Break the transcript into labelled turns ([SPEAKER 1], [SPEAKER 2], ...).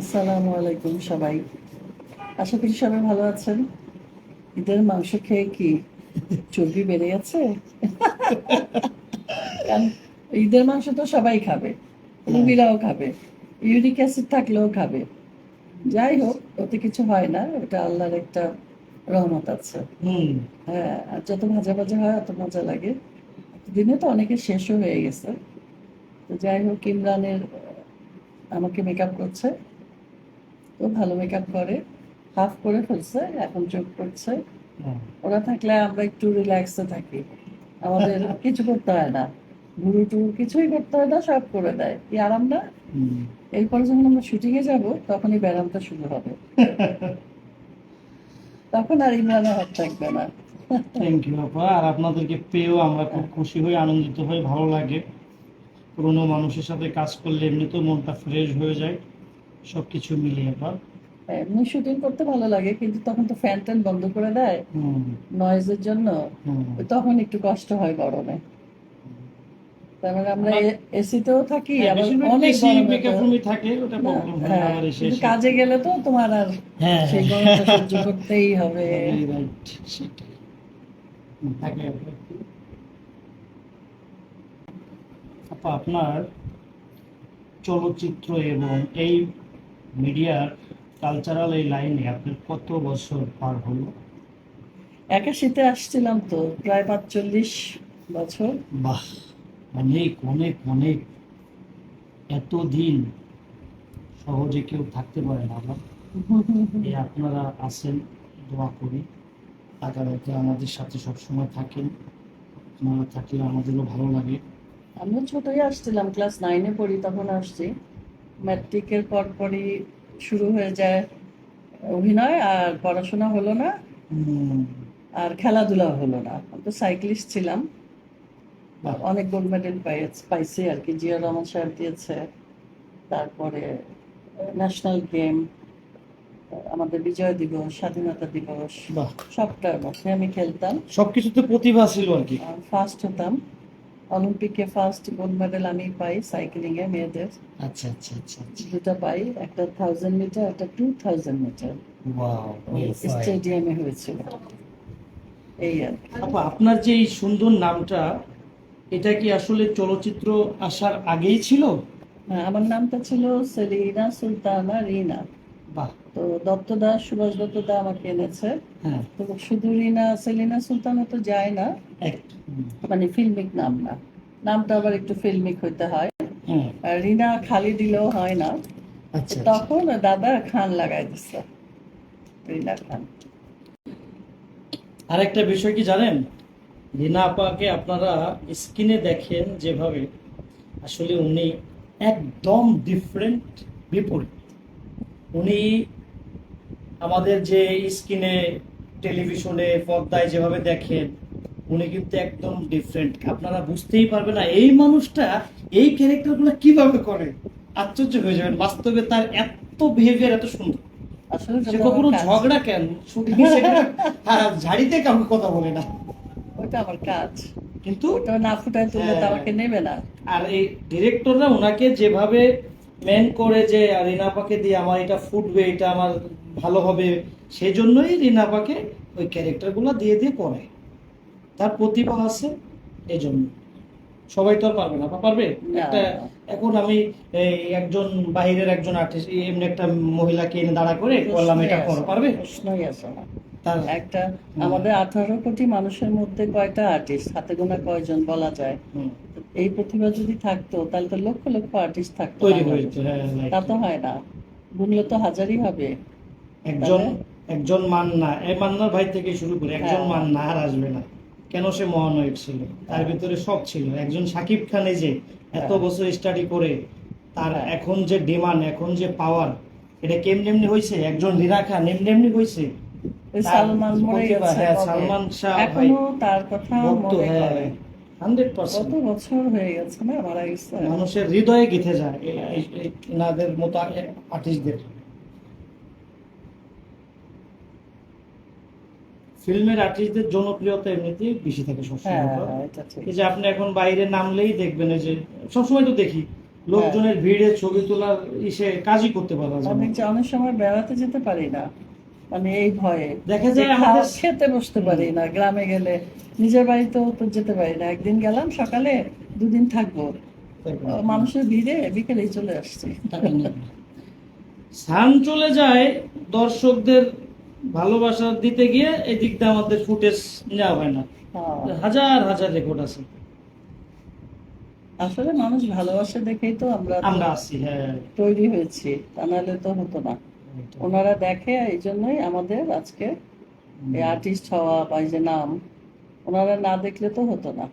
[SPEAKER 1] আসসালামু আলাইকুম সবাই। আশা করি সবাই ভালো আছেন। ঈদের মাংস খেয়ে কি চর্বি বেড়ে কারণ ঈদের মাংস তো সবাই খাবে রুগীরাও খাবে ইউরিক অ্যাসিড থাকলেও খাবে। যাই হোক ওতে কিছু হয় না এটা আল্লাহর একটা রহমত আছে। হ্যাঁ আর যত ভাজা ভাজা হয় অত মজা লাগে। দিনে তো অনেকে শেষও হয়ে গেছে। তো যাই হোক ইমরানের আমাকে মেকআপ করছে। তো ভালো মেকআপ করে। হাফ করে ফেলছে এখন চোখ করছে। ওরা থাকলে আমরা একটু রিল্যাক্সে থাকি। আমাদের কিছু করতে হয় না। ঘুরু টুরু কিছুই করতে হয় না সব করে দেয়। কি আরাম না? এরপরে যখন আমরা শুটিংয়ে যাব তখনই ব্যায়ামটা শুরু হবে। তখন আর ইমরানের হাত থাকবে না।
[SPEAKER 2] থ্যাংক ইউ আপা। আর আপনাদেরকে পেয়েও আমরা খুব খুশি হই আনন্দিত হই ভালো লাগে। পুরোনো মানুষের সাথে কাজ করলে এমনিতেও মনটা ফ্রেশ হয়ে যায়। সব কিছু মিলিয়ে আপা
[SPEAKER 1] এমনি শুটিং করতে ভালো লাগে কিন্তু তখন তো ফ্যান ট্যান বন্ধ করে দেয়। নয়েজের জন্য তখন একটু কষ্ট হয় গরমে। তার মানে আমরা এসিতেও থাকি
[SPEAKER 2] হ্যাঁ,
[SPEAKER 1] আবার অনেক গরমে
[SPEAKER 2] makeup
[SPEAKER 1] তো-
[SPEAKER 2] room ই থাকে ওটা প্রবলেম হয়
[SPEAKER 1] হ্যাঁ,
[SPEAKER 2] আবার এসে
[SPEAKER 1] কাজে গেলে তো তোমার আর
[SPEAKER 2] হ্যাঁ।
[SPEAKER 1] সেই গরমটা সহ্য করতেই হবে।
[SPEAKER 2] রাইট সেটাই। আপা আপনার চলচ্চিত্র এবং এই মিডিয়ার কালচারাল এই লাইনে আপনার কত বছর পার হলো?
[SPEAKER 1] একাশিতে আসছিলাম তো প্রায় পাঁচচল্লিশ বছর।
[SPEAKER 2] বাহ অনেক অনেক অনেক। এতদিন সহজে কেউ থাকতে পারে না আবার এই আপনারা আছেন দোয়া করি। আগামীতে আমাদের সাথে সবসময় থাকেন। আপনারা থাকলে আমাদেরও ভালো লাগে।
[SPEAKER 1] আমরা ছোটই আসছিলাম ক্লাস নাইনে পড়ি তখন আসছি। ম্যাট্রিকের পর পরই শুরু হয়ে যায় অভিনয় আর পড়াশোনা হলো না। আর খেলাধুলা হলো না। আমি তো সাইক্লিস্ট ছিলাম।
[SPEAKER 2] বাহ,
[SPEAKER 1] অনেক গোল্ড মেডেল পাইছি আর কি। জিয়া রহমান সাহেব দিয়েছে। তারপরে ন্যাশনাল গেম আমাদের বিজয় দিবস স্বাধীনতা দিবস সবটার মধ্যে আমি খেলতাম।
[SPEAKER 2] সবকিছুতে প্রতিভা ছিল আর কি।
[SPEAKER 1] ফার্স্ট হতাম। অলিম্পিকে ফার্স্ট গোল্ড মেডেল আমি পাই সাইক্লিং এ মেয়েদের।
[SPEAKER 2] আচ্ছা আচ্ছা আচ্ছা আচ্ছা।
[SPEAKER 1] দুটো পাই একটা থাউজেন্ড মিটার একটা টু থাউজেন্ড মিটার
[SPEAKER 2] ওয়াও
[SPEAKER 1] স্টেডিয়ামে হয়েছিল। এই আর কি।
[SPEAKER 2] আপনার যে এই সুন্দর নামটা এটা কি আসলে চলচ্চিত্র আসার আগেই ছিল?
[SPEAKER 1] হ্যাঁ, আমার নামটা ছিল সেলিনা সুলতানা রিনা।
[SPEAKER 2] বাহ
[SPEAKER 1] তো দত্তদা সুভাষ দত্তদা আমাকে এনেছে।
[SPEAKER 2] হ্যাঁ।
[SPEAKER 1] তো শুধু রিনা সেলিনা সুলতানা তো যায় না। মানে ফিল্মিক নাম না। নামটা আবার একটু ফিল্মিক হইতে হয়।
[SPEAKER 2] হ্যাঁ।
[SPEAKER 1] আর রিনা খালি দিলেও হয় না।
[SPEAKER 2] আচ্ছা আচ্ছা।
[SPEAKER 1] তখন দাদা খান লাগাই দিচ্ছে রিনা খান।
[SPEAKER 2] আরেকটা বিষয় কি জানেন? রিনা আপাকে আপনারা স্ক্রিনে দেখেন যেভাবে। আসলে উনি একদম ডিফারেন্ট বিপরীত। উনি আমাদের যে স্ক্রিনে টেলিভিশনে পর্দায় যেভাবে দেখেন উনি কিন্তু একদম ডিফারেন্ট আপনারা বুঝতেই পারবেন না এই মানুষটা এই ক্যারেক্টারগুলো কীভাবে করে? আশ্চর্য হয়ে যাবেন বাস্তবে তার এত বিহেভিয়ার এত সুন্দর।
[SPEAKER 1] আসলে
[SPEAKER 2] সে কখনো ঝগড়া কেন? ঝাড়িতে কাউকে কথা বলে না।
[SPEAKER 1] ওটা আমার কাজ।
[SPEAKER 2] কিন্তু
[SPEAKER 1] ওটা না ফুটায় তুললে তো
[SPEAKER 2] হ্যাঁ।
[SPEAKER 1] আমাকে নেবে না।
[SPEAKER 2] আর এই ডিরেক্টররা ওনাকে যেভাবে মেন করে যে রিনাপাকে দিয়ে আমার এটা ফুটবে এটা আমার ভালো হবে সেই জন্যই রিনাপাকে ওই ক্যারেক্টারগুলো দিয়ে দিয়ে করে। তার প্রতিভা আছে এই জন্য সবাই তো আর পারবে না। পারবে? একটা এখন আমি এই একজন বাইরের একজন আর্টিস্ট এমনি একটা মহিলাকে এনে দাঁড়া করে বললাম এটা করো। পারবে?
[SPEAKER 1] প্রশ্নই না।
[SPEAKER 2] তার
[SPEAKER 1] একটা আমাদের আঠারো কোটি মানুষের মধ্যে কয়টা আর্টিস্ট হাতে গোনা কয়জন বলা যায়?
[SPEAKER 2] হুম,
[SPEAKER 1] এই প্রতিভা যদি থাকতো তাহলে তো লক্ষ লক্ষ আর্টিস্ট থাকতো
[SPEAKER 2] হ্যাঁ.
[SPEAKER 1] তা তো হয় না গুনলে তো হাজারই হবে
[SPEAKER 2] একজন? একজন মান্না এই মান্নার ভাই থেকে শুরু করে একজন
[SPEAKER 1] হ্যাঁ।
[SPEAKER 2] মান্না আর আসবে না কেন সে মহানয়ক ছিল তার ভিতরে সব ছিল একজন সাকিব খান যে এত
[SPEAKER 1] হ্যাঁ।
[SPEAKER 2] বছর স্টাডি করে তার। এখন যে ডিমান্ড এখন যে পাওয়ার এটা কেমনি এমনি হয়েছে একজন রিনা খান এমনি এমনি হয়েছে
[SPEAKER 1] সালমান মরে গেছে
[SPEAKER 2] সালমান শাহ
[SPEAKER 1] এখনও তার কথা মনে করে
[SPEAKER 2] হান্ড্রেড পার্সেন্ট।
[SPEAKER 1] বছর হয়ে গেছে না মারা গেছে?
[SPEAKER 2] মানুষের হৃদয়ে গেঁথে যায় এনাদের মতো আর্টিস্টদের। ফিল্মের আর্টিস্টদের জনপ্রিয়তা এমনিতেই বেশি থাকে
[SPEAKER 1] হ্যাঁ
[SPEAKER 2] সবসময়।
[SPEAKER 1] হ্যাঁ,
[SPEAKER 2] এই যে আপনি এখন বাইরে নামলেই দেখবেন এই যে সবসময় তো দেখি লোকজনের ভিড়ে ছবি তোলার ইসে কাজই করতে পারা যায়
[SPEAKER 1] অনেক সময় বেড়াতে যেতে পারি না মানে এই ভয়ে।
[SPEAKER 2] দেখা যায় আমাদের
[SPEAKER 1] খেতে বসতে পারি না গ্রামে গেলে। নিজের বাড়িতেও তো যেতে পারি না। একদিন গেলাম সকালে দুদিন থাকব। মানুষের ভিড়ে বিকেলেই চলে আসছি।
[SPEAKER 2] সান চলে যায় দর্শকদের ভালোবাসা দিতে গিয়ে এদিক দিয়ে আমাদের ফুটেজ নেওয়া হয় না।
[SPEAKER 1] হ্যাঁ।
[SPEAKER 2] হাজার হাজার রেকর্ড আছে।
[SPEAKER 1] আসলে মানুষ ভালোবাসে দেখেই তো আমরা
[SPEAKER 2] আমরা আছি হ্যাঁ।
[SPEAKER 1] তৈরি হয়েছি। তা নাহলে তো হতো না। ওনারা দেখে এই জন্যই আমাদের আজকে এই আর্টিস্ট হওয়া বা এই যে নাম ওনারা না দেখলে তো হতো না।